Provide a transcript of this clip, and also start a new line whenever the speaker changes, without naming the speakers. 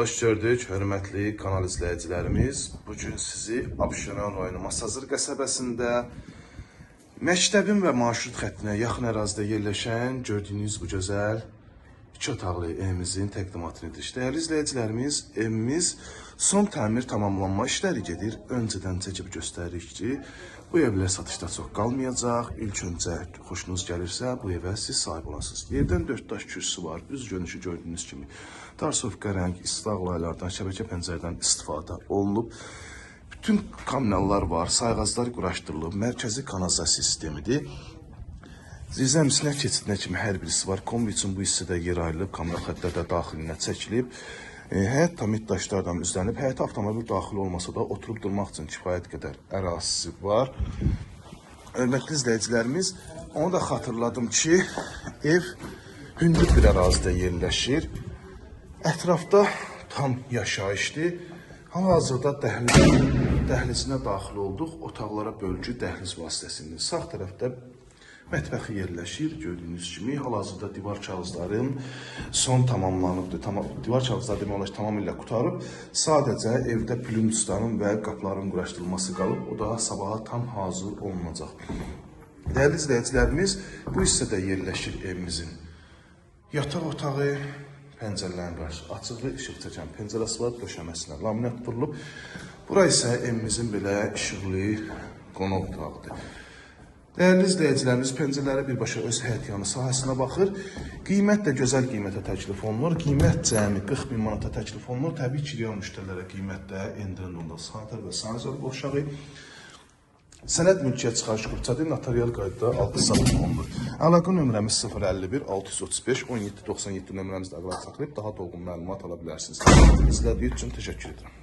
Hoş gördük, hörmətli kanal izləyicilərimiz. Bugün sizi Abşeron rayonu Masazır qəsəbəsində məktəbin və marşrut xəttinə yaxın ərazidə yerləşən gördüyünüz bu gözəl iki otaqlı evimizin təqdimatını edirik. Dəyərli izləyicilərimiz, evimiz son təmir tamamlanma işləri gedir. Öncədən çəkib göstəririk ki, bu evlər satışda çox qalmayacaq. İlk öncə xoşunuz gəlirsə, bu evə siz sahib olasınız. Yerdən 4 daş kürsüsü var. Üz görünüşü gördüyünüz kimi. Darsovka rəng, istaq laylardan, şəbəkə pəncərədən istifadə olunub. Bütün kommunallar var, sayğaclar quraşdırılıb, mərkəzi kanalizasiya sistemidir. Zirzəmisinə keçidinə kimi hər birisi var. Kombi üçün bu hissədə yer ayrılıb, kamera xəttləri də daxilinə çəkilib. E, həyət tamit daşlardan üzlənib. Həyətə avtomobil daxil olmasa da oturub durmaq üçün kifayət qədər ərazisi var. Hörmətli izləyicilərimiz, onu da xatırladım ki, ev hündür bir ərazidə yerləşir. Ətrafda tam yaşayışdır. Hal-hazırda dəhliz, dəhlizinə daxil olduq. Otaqlara bölgü dəhliz vasitəsilə. Sağ tərəfdə mətbəxi yerləşir. Gördüyünüz kimi hal-hazırda divar kağızların son tamamlanıbdır. Tamam, divar kağızları demək olar ki, tamamilə qutarıb. Sadəcə evdə plünsların və qapıların quraşdırılması qalıb. O da sabaha tam hazır olunacaq. Dəyərli izləyicilərimiz, bu hissədə yerləşir evimizin yataq otağı, pəncərələrin qarşı açıqlı işıq çəkən pəncərəsi var, döşəməsinə laminat vurulub. Bura isə evimizin belə işıqlı qonaq otağıdır. Dəyərli izləyicilərimiz, pəncərələri birbaşa öz həyət yanı sahəsinə baxır. Qiymət də gözəl qiymətə təklif olunur. Qiymət cəmi 40 min manata təklif olunur. Təbii ki, real müştərilərə qiymətdə endirim olunur. Sanitar və sanizor qovşağı Sənəd mülkiyyət çıxarış qurçadı notarial qaydada alqı satın olunur. Əlaqə nömrəmiz 051 635 1797 nömrəmizdə əqrab saxlayıb daha dolğun məlumat ala bilərsiniz. İzlədiyiniz üçün təşəkkür edirəm.